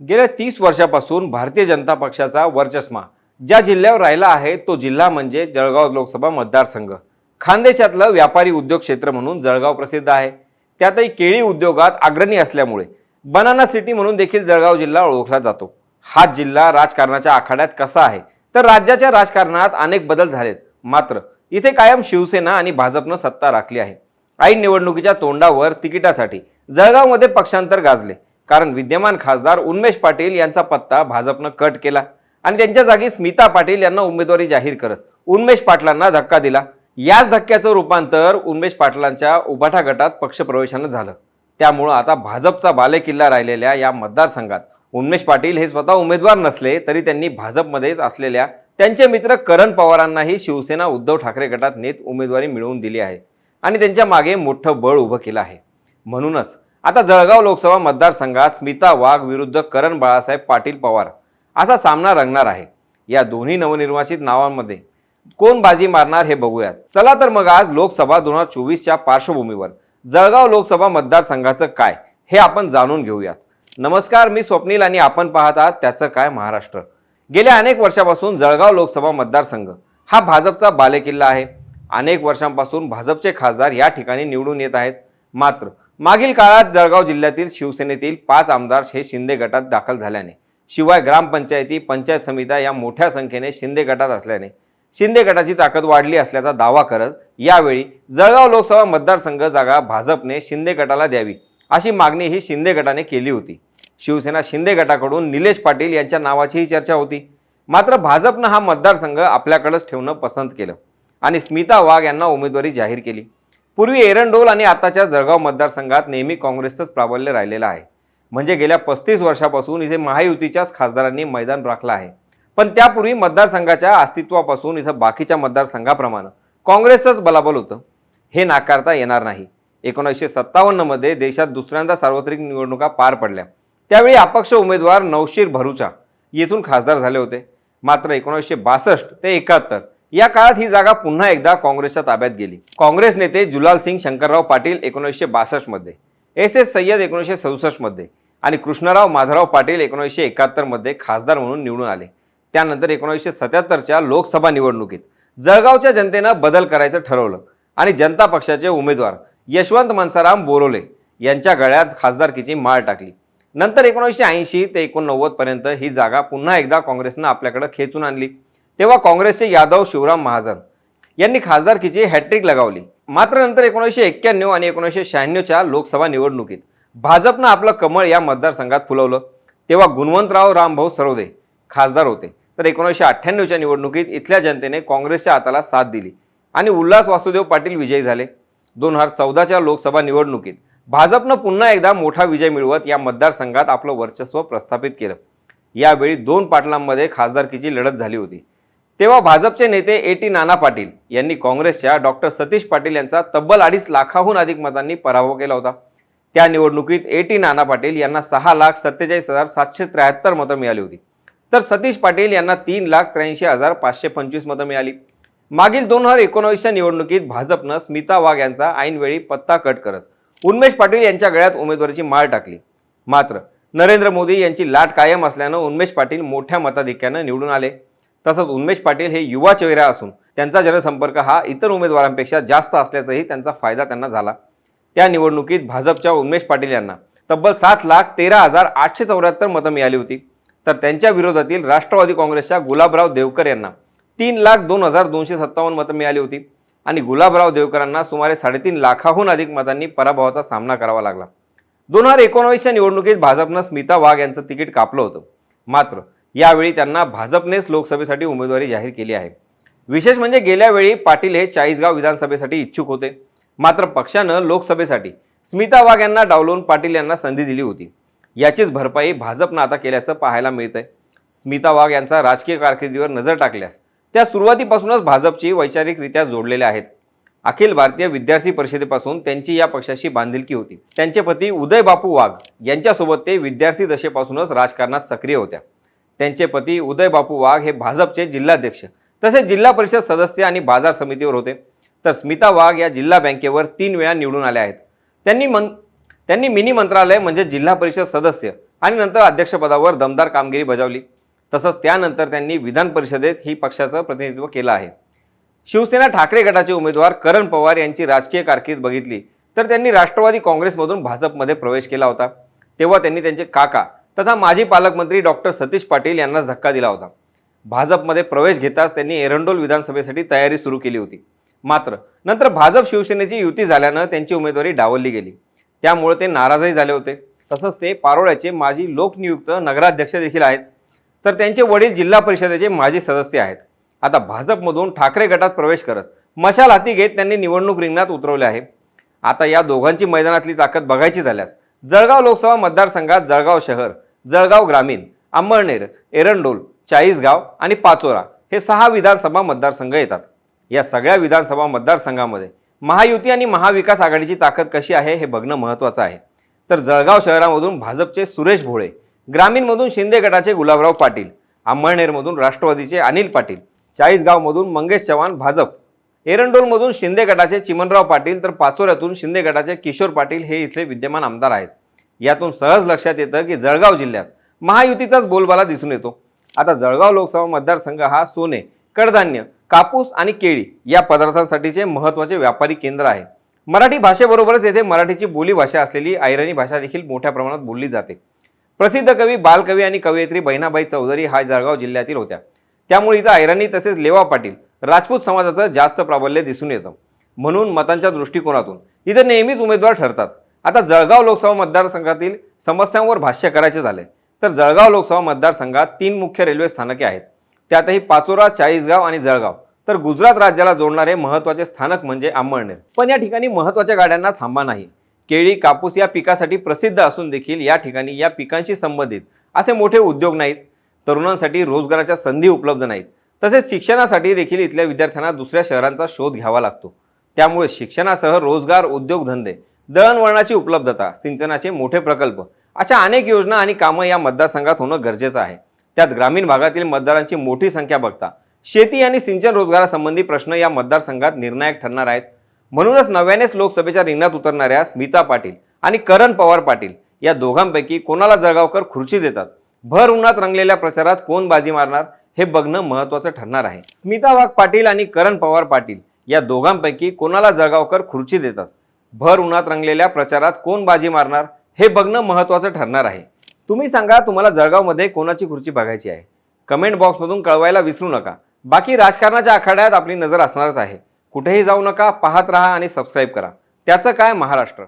गेल्या तीस वर्षापासून भारतीय जनता पक्षाचा वर्चस्मा ज्या जिल्ह्यावर राहिला आहे तो जिल्हा म्हणजे जळगाव लोकसभा मतदारसंघ. खानदेशातलं व्यापारी उद्योग क्षेत्र म्हणून जळगाव प्रसिद्ध आहे. त्यातही केळी उद्योगात अग्रणी असल्यामुळे बनाना सिटी म्हणून देखील जळगाव जिल्हा ओळखला जातो. हा जिल्हा राजकारणाच्या आखाड्यात कसा आहे? तर राज्याच्या राजकारणात अनेक बदल झालेत. मात्र इथे कायम शिवसेना आणि भाजपनं सत्ता राखली आहे. ऐन निवडणुकीच्या तोंडावर तिकिटासाठी जळगावमध्ये पक्षांतर गाजले. कारण विद्यमान खासदार उन्मेष पाटील यांचा पत्ता भाजपनं कट केला आणि त्यांच्या जागी स्मिता पाटील यांना उमेदवारी जाहीर करत उन्मेष पाटलांना धक्का दिला. याच धक्क्याचं रूपांतर उन्मेष पाटलांच्या उबाठा गटात पक्षप्रवेशानं झालं. त्यामुळं आता भाजपचा बालेकिल्ला राहिलेल्या या मतदारसंघात उन्मेष पाटील हे स्वतः उमेदवार नसले तरी त्यांनी भाजपमध्येच असलेल्या त्यांचे मित्र करण पवारांनाही शिवसेना उद्धव ठाकरे गटात नेत उमेदवारी मिळवून दिली आहे आणि त्यांच्या मागे मोठं बळ उभं केलं आहे. म्हणूनच आता जळगाव लोकसभा मतदारसंघात स्मिता वाघ विरुद्ध करण बाळासाहेब पाटील पवार असा सामना रंगणार आहे. या दोन्ही नवनिर्वाचित नावांमध्ये कोण बाजी मारणार हे बघूयात. चला तर मग आज लोकसभा दोन हजार चोवीसच्या पार्श्वभूमीवर जळगाव लोकसभा मतदारसंघाचं काय हे आपण जाणून घेऊयात. नमस्कार मी स्वप्नील आणि आपण पाहत आहात त्याचं काय महाराष्ट्र. गेल्या अनेक वर्षापासून जळगाव लोकसभा मतदारसंघ हा भाजपचा बालेकिल्ला आहे. अनेक वर्षांपासून भाजपचे खासदार या ठिकाणी निवडून येत आहेत. मात्र मागील काळात जळगाव जिल्ह्यातील शिवसेनेतील पाच आमदार हे शिंदे गटात दाखल झाल्याने शिवाय ग्रामपंचायती पंचायत समित्या या मोठ्या संख्येने शिंदे गटात असल्याने शिंदे गटाची ताकद वाढली असल्याचा दावा करत यावेळी जळगाव लोकसभा मतदारसंघ जागा भाजपने शिंदे गटाला द्यावी अशी मागणी ही शिंदे गटाने केली होती. शिवसेना शिंदे गटाकडून निलेश पाटील यांच्या नावाचीही चर्चा होती. मात्र भाजपनं हा मतदारसंघ आपल्याकडंच ठेवणं पसंत केलं आणि स्मिता वाघ यांना उमेदवारी जाहीर केली. पूर्वी एरंडोल आणि आताच्या जळगाव मतदारसंघात नेहमी काँग्रेसचंच प्राबल्य राहिलेलं आहे. म्हणजे गेल्या पस्तीस वर्षापासून इथे महायुतीच्याच खासदारांनी मैदान राखलं आहे. पण त्यापूर्वी मतदारसंघाच्या अस्तित्वापासून इथं बाकीच्या मतदारसंघाप्रमाणे काँग्रेसचंच बलाबल होतं. हे नाकारता येणार नाही. एकोणीसशे सत्तावन्नमध्ये देशात दुसऱ्यांदा सार्वत्रिक निवडणुका पार पडल्या. त्यावेळी अपक्ष उमेदवार नौशीर भरूचा येथून खासदार झाले होते. मात्र एकोणीसशे बासष्ट ते एकाहत्तर या काळात ही जागा पुन्हा एकदा काँग्रेसच्या ताब्यात गेली. काँग्रेस नेते जुलाल सिंग शंकरराव पाटील एकोणीसशे बासष्टमध्ये एस एस सय्यद एकोणीसशे सदुसष्टमध्ये आणि कृष्णराव माधवराव पाटील एकोणीसशे एकाहत्तरमध्ये खासदार म्हणून निवडून आले. त्यानंतर एकोणीसशे सत्याहत्तरच्या लोकसभा निवडणुकीत जळगावच्या जनतेनं बदल करायचं ठरवलं आणि जनता पक्षाचे उमेदवार यशवंत मनसाराम बोरोले यांच्या गळ्यात खासदारकीची माळ टाकली. नंतर एकोणीसशे ऐंशी ते एकोणनव्वदपर्यंत ही जागा पुन्हा एकदा काँग्रेसनं आपल्याकडे खेचून आणली. तेव्हा काँग्रेसचे यादव शिवराम महाजन यांनी खासदारकीची हॅट्रिक लगावली. मात्र नंतर एकोणीसशे एक्क्याण्णव आणि एकोणीसशे शहाण्णवच्या लोकसभा निवडणुकीत भाजपनं आपलं कमळ या मतदारसंघात फुलवलं. तेव्हा गुणवंतराव रामभाऊ सरोदे खासदार होते. तर एकोणीसशे अठ्ठ्याण्णवच्या निवडणुकीत इथल्या जनतेने काँग्रेसच्या हाताला साथ दिली आणि उल्हास वासुदेव पाटील विजयी झाले. दोन हजार चौदाच्या लोकसभा निवडणुकीत भाजपनं पुन्हा एकदा मोठा विजय मिळवत या मतदारसंघात आपलं वर्चस्व प्रस्थापित केलं. यावेळी दोन पाटलांमध्ये खासदारकीची लढत झाली होती. तेव्हा भाजपचे नेते ए टी नाना पाटील यांनी काँग्रेसच्या डॉक्टर सतीश पाटील यांचा तब्बल अडीच लाखाहून अधिक मतांनी पराभव केला होता. त्या निवडणुकीत ए टी नाना पाटील यांना सहा लाख सत्तेचाळीस हजार सातशे त्र्याहत्तर मतं मिळाली होती. तर सतीश पाटील यांना तीन लाख त्र्याऐंशी हजार पाचशे पंचवीस मतं मिळाली. मागील दोन हजार एकोणावीसच्या निवडणुकीत भाजपनं स्मिता वाघ यांचा ऐनवेळी पत्ता कट करत उन्मेश पाटील यांच्या गळ्यात उमेदवारीची माळ टाकली. मात्र नरेंद्र मोदी यांची लाट कायम असल्यानं उन्मेश पाटील मोठ्या मताधिक्यानं निवडून आले. तसंच उन्मेश पाटील हे युवा चेहरा असून त्यांचा जनसंपर्क हा इतर उमेदवारांपेक्षा जास्त असल्याचाही त्यांचा फायदा त्यांना झाला. त्या निवडणुकीत भाजपच्या उन्मेश पाटील यांना तब्बल सात लाख तेरा हजार आठशे चौऱ्याहत्तर मतं मिळाली होती. तर त्यांच्या विरोधातील राष्ट्रवादी काँग्रेसच्या गुलाबराव देवकर यांना तीन लाख दोन हजार दोनशे सत्तावन्न मतं मिळाली होती आणि गुलाबराव देवकरांना सुमारे साडेतीन लाखाहून अधिक मतांनी पराभवाचा सामना करावा लागला. दोन हजार एकोणावीसच्या निवडणुकीत भाजपनं स्मिता वाघ यांचं तिकीट कापलं होतं. मात्र यावेळी त्यांना भाजपनेच लोकसभेसाठी उमेदवारी जाहीर केली आहे. विशेष म्हणजे गेल्या वेळी पाटील हे चाळीसगाव विधानसभेसाठी इच्छुक होते. मात्र पक्षानं लोकसभेसाठी स्मिता वाघ यांना डावलून पाटील यांना संधी दिली होती. याचीच भरपाई भाजपनं आता केल्याचं पाहायला मिळतंय. स्मिता वाघ यांचा राजकीय कारकिर्दीवर नजर टाकल्यास त्या सुरुवातीपासूनच भाजपची वैचारिकरित्या जोडलेल्या आहेत. अखिल भारतीय विद्यार्थी परिषदेपासून त्यांची या पक्षाशी बांधिलकी होती. त्यांचे पती उदय बापू वाघ यांच्यासोबत ते विद्यार्थी दशेपासूनच राजकारणात सक्रिय होत्या. त्यांचे पती उदय बापू वाघ हे भाजपचे जिल्हाध्यक्ष. तसेच जिल्हा परिषद सदस्य आणि बाजार समितीवर होते. तर स्मिता वाघ या जिल्हा बँकेवर तीन वेळा निवडून आल्या आहेत. त्यांनी मन त्यांनी मिनी मंत्रालय म्हणजे जिल्हा परिषद सदस्य आणि नंतर अध्यक्षपदावर दमदार कामगिरी बजावली. तसंच त्यानंतर त्यांनी विधान परिषदेत ही पक्षाचं प्रतिनिधित्व केलं आहे. शिवसेना ठाकरे गटाचे उमेदवार करण पवार यांची राजकीय कारकीर्द बघितली. तर त्यांनी राष्ट्रवादी काँग्रेसमधून भाजपमध्ये प्रवेश केला होता. तेव्हा त्यांनी त्यांचे काका तथा माजी पालकमंत्री डॉक्टर सतीश पाटील यांनाच धक्का दिला होता. भाजपमध्ये प्रवेश घेताच त्यांनी एरंडोल विधानसभेसाठी तयारी सुरू केली होती. मात्र नंतर भाजप शिवसेनेची युती झाल्यानं त्यांची उमेदवारी डावलली गेली. त्यामुळे ते नाराजही झाले होते. तसंच ते पारोळ्याचे माजी लोकनियुक्त नगराध्यक्ष देखील आहेत. तर त्यांचे वडील जिल्हा परिषदेचे माजी सदस्य आहेत. आता भाजपमधून ठाकरे गटात प्रवेश करत मशाल हाती घेत त्यांनी निवडणूक रिंगणात उतरवले आहे. आता या दोघांची मैदानातली ताकद बघायची झाल्यास जळगाव लोकसभा मतदारसंघात जळगाव शहर जळगाव ग्रामीण अंबळनेर एरंडोल चाळीसगाव आणि पाचोरा हे सहा विधानसभा मतदारसंघ येतात. या सगळ्या विधानसभा मतदारसंघामध्ये महायुती आणि महाविकास आघाडीची ताकद कशी आहे हे बघणं महत्त्वाचं आहे. तर जळगाव शहरामधून भाजपचे सुरेश भोळे ग्रामीणमधून शिंदे गटाचे गुलाबराव पाटील अंबळनेरमधून राष्ट्रवादीचे अनिल पाटील चाळीसगावमधून मंगेश चव्हाण भाजप एरंडोलमधून शिंदे गटाचे चिमनराव पाटील तर पाचोऱ्यातून शिंदे गटाचे किशोर पाटील हे इथले विद्यमान आमदार आहेत. यातून सहज लक्षात येतं की जळगाव जिल्ह्यात महायुतीचाच बोलबाला दिसून येतो. आता जळगाव लोकसभा मतदारसंघ हा सोने कडधान्य कापूस आणि केळी या पदार्थांसाठीचे महत्त्वाचे व्यापारी केंद्र आहे. मराठी भाषेबरोबरच येथे मराठीची बोलीभाषा असलेली ऐरणी भाषा देखील मोठ्या प्रमाणात बोलली जाते. प्रसिद्ध कवी बालकवी आणि कवयित्री बहिणाबाई चौधरी हा जळगाव जिल्ह्यातील होत्या. त्यामुळे इथं ऐराणी तसेच लेवा पाटील राजपूत समाजाचं जास्त प्राबल्य दिसून येतं. म्हणून मतांच्या दृष्टिकोनातून इथं नेहमीच उमेदवार ठरतात. आता जळगाव लोकसभा मतदारसंघातील समस्यांवर भाष्य करायचे झाले. तर जळगाव लोकसभा मतदारसंघात तीन मुख्य रेल्वे स्थानके आहेत. त्यातही पाचोरा चाळीसगाव आणि जळगाव. तर गुजरात राज्याला जोडणारे महत्त्वाचे स्थानक म्हणजे आंबळनेर पण या ठिकाणी महत्त्वाच्या गाड्यांना थांबा नाही. केळी कापूस या पिकासाठी प्रसिद्ध असून देखील या ठिकाणी या पिकांशी संबंधित असे मोठे उद्योग नाहीत. तरुणांसाठी रोजगाराच्या संधी उपलब्ध नाहीत. तसेच शिक्षणासाठी देखील इथल्या विद्यार्थ्यांना दुसऱ्या शहरांचा शोध घ्यावा लागतो. त्यामुळे शिक्षणासह रोजगार उद्योगधंदे दळणवळणाची उपलब्धता सिंचनाचे मोठे प्रकल्प अशा अनेक योजना आणि कामं या मतदारसंघात होणं गरजेचं आहे. त्यात ग्रामीण भागातील मतदारांची मोठी संख्या बघता शेती आणि सिंचन रोजगारासंबंधी प्रश्न या मतदारसंघात निर्णायक ठरणार आहेत. म्हणूनच नव्यानेच लोकसभेच्या रिंगणात उतरणाऱ्या स्मिता पाटील आणि करण पवार पाटील या दोघांपैकी कोणाला जळगावकर खुर्ची देतात? भर उन्हात रंगलेल्या प्रचारात कोण बाजी मारणार? हे बघणं महत्त्वाचं ठरणार आहे. स्मिता वाघ पाटील आणि करण पवार पाटील या दोघांपैकी कोणाला जळगावकर खुर्ची देतात? भर उन्हात रंगलेल्या प्रचारात कोण बाजी मारणार हे बघणं महत्त्वाचं ठरणार आहे. तुम्ही सांगा तुम्हाला जळगावमध्ये कोणाची खुर्ची बघायची आहे? कमेंट बॉक्समधून कळवायला विसरू नका. बाकी राजकारणाच्या आखाड्यात आपली नजर असणारच आहे. कुठेही जाऊ नका पाहत राहा आणि सबस्क्राईब करा. त्याचं काय महाराष्ट्र?